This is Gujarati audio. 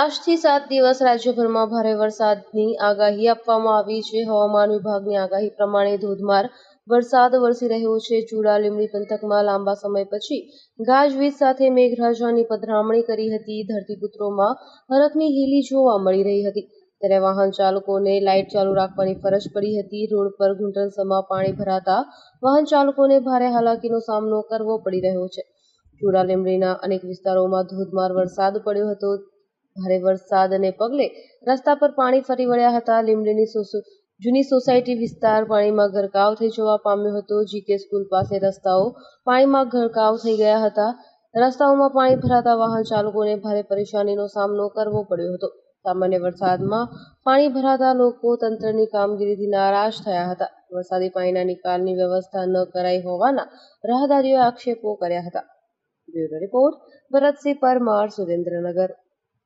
આજથી સાત દિવસ રાજ્યભરમાં ભારે વરસાદની આગાહી આપવામાં આવી છે. હવામાન વિભાગની આગાહી પ્રમાણે ધોધમાર વરસાદ વરસી રહ્યો છે. ચૂડા લીમડી પંથકમાં લાંબા સમય પછી ગાજવીજ સાથે મેઘરાજાની પધરામણી કરી હતી. ધરતીપુત્રોમાં હરખની હીલી જોવા મળી રહી હતી. ત્યારે વાહન ચાલકોને લાઇટ ચાલુ રાખવાની ફરજ પડી હતી. રોડ પર ઘૂંટણસમાં પાણી ભરાતા વાહન ચાલકોને ભારે હાલાકીનો સામનો કરવો પડી રહ્યો છે. ચૂડા લીમડીના અનેક વિસ્તારોમાં ધોધમાર વરસાદ પડ્યો હતો. ભારે વરસાદને પગલે રસ્તા પર પાણી ફરી વળ્યા હતા. લીમડીની જૂની સોસાયટી વિસ્તાર પાણીમાં ગરકાવ થઈ જવા પામ્યો હતો. જીકે સ્કૂલ પાસે રસ્તાઓ પાણીમાં ગરકાવ થઈ ગયા હતા. રસ્તાઓમાં પાણી ભરાતા વાહન ચાલકોને ભારે પરેશાનીનો સામનો કરવો પડ્યો હતો. સામાન્ય વરસાદમાં પાણી ભરાતા લોકો તંત્રની કામગીરીથી નારાજ થયા હતા. વરસાદી પાણીના નિકાલની વ્યવસ્થા ન કરાઈ હોવાના રાહદારીઓએ આક્ષેપો કર્યા હતા. Bureau report, Bharatsinh Parmar, Surendranagar.